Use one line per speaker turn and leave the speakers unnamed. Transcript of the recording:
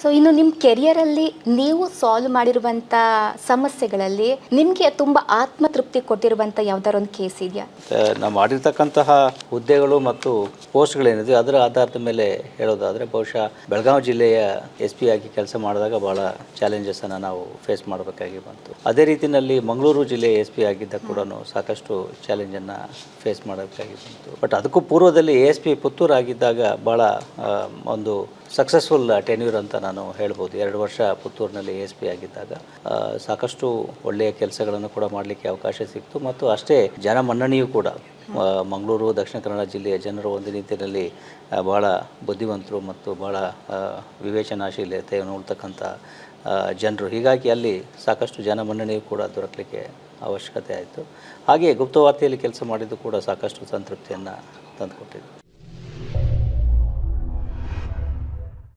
So ಇನ್ನು ನಿಮ್ಮ ಕೆರಿಯರಲ್ಲಿ ನೀವು ಸಾಲ್ವ್ ಮಾಡಿರುವಂಥ ಸಮಸ್ಯೆಗಳಲ್ಲಿ ನಿಮಗೆ ತುಂಬ ಆತ್ಮತೃಪ್ತಿ ಕೊಟ್ಟಿರುವಂಥ ಯಾವ್ದಾರ ಒಂದು ಕೇಸ್ ಇದೆಯಾ
ನಾವು ಮಾಡಿರ್ತಕ್ಕಂತಹ ಹುದ್ದೆಗಳು ಮತ್ತು ಪೋಸ್ಟ್ಗಳೇನಿದೆ ಅದರ ಆಧಾರದ ಮೇಲೆ ಹೇಳೋದಾದರೆ ಬಹುಶಃ ಬೆಳಗಾವಿ ಜಿಲ್ಲೆಯ ಎಸ್ ಪಿ ಆಗಿ ಕೆಲಸ ಮಾಡಿದಾಗ ಭಾಳ ಚಾಲೆಂಜಸನ್ನು ನಾವು ಫೇಸ್ ಮಾಡಬೇಕಾಗಿ ಬಂತು. ಅದೇ ರೀತಿಯಲ್ಲಿ ಮಂಗಳೂರು ಜಿಲ್ಲೆಯ ಎಸ್ ಪಿ ಆಗಿದ್ದ ಕೂಡ ಸಾಕಷ್ಟು ಚಾಲೆಂಜನ್ನು ಫೇಸ್ ಮಾಡಬೇಕಾಗಿ ಬಂತು. ಬಟ್ ಅದಕ್ಕೂ ಪೂರ್ವದಲ್ಲಿ ಎ ಎಸ್ ಪಿ ಪುತ್ತೂರು ಆಗಿದ್ದಾಗ ಭಾಳ ಒಂದು ಸಕ್ಸಸ್ಫುಲ್ ಟೆನ್ಯೂರ್ ಅಂತ ನಾನು ಹೇಳ್ಬೋದು. ಎರಡು ವರ್ಷ ಪುತ್ತೂರಿನಲ್ಲಿ ಎಸ್ ಪಿ ಆಗಿದ್ದಾಗ ಸಾಕಷ್ಟು ಒಳ್ಳೆಯ ಕೆಲಸಗಳನ್ನು ಕೂಡ ಮಾಡಲಿಕ್ಕೆ ಅವಕಾಶ ಸಿಕ್ತು. ಮತ್ತು ಅಷ್ಟೇ ಜನ ಮನ್ನಣೆಯೂ ಕೂಡ ಮಂಗಳೂರು ದಕ್ಷಿಣ ಕನ್ನಡ ಜಿಲ್ಲೆಯ ಜನರು ಒಂದು ರೀತಿಯಲ್ಲಿ ಭಾಳ ಬುದ್ಧಿವಂತರು ಮತ್ತು ಆ, ವಿವೇಚನಾಶೀಲತೆಯನ್ನು ಉಳ್ತಕ್ಕಂಥ ಜನರು. ಹೀಗಾಗಿ ಅಲ್ಲಿ ಸಾಕಷ್ಟು ಜನ ಮನ್ನಣೆಯೂ ಕೂಡ ದೊರಕಲಿಕ್ಕೆ ಅವಶ್ಯಕತೆ ಆಯಿತು. ಹಾಗೆಯೇ ಗುಪ್ತವಾರ್ತೆಯಲ್ಲಿ ಕೆಲಸ ಮಾಡಿದ್ದು ಕೂಡ ಸಾಕಷ್ಟು ಸಂತೃಪ್ತಿಯನ್ನು ತಂದುಕೊಟ್ಟಿದೆ.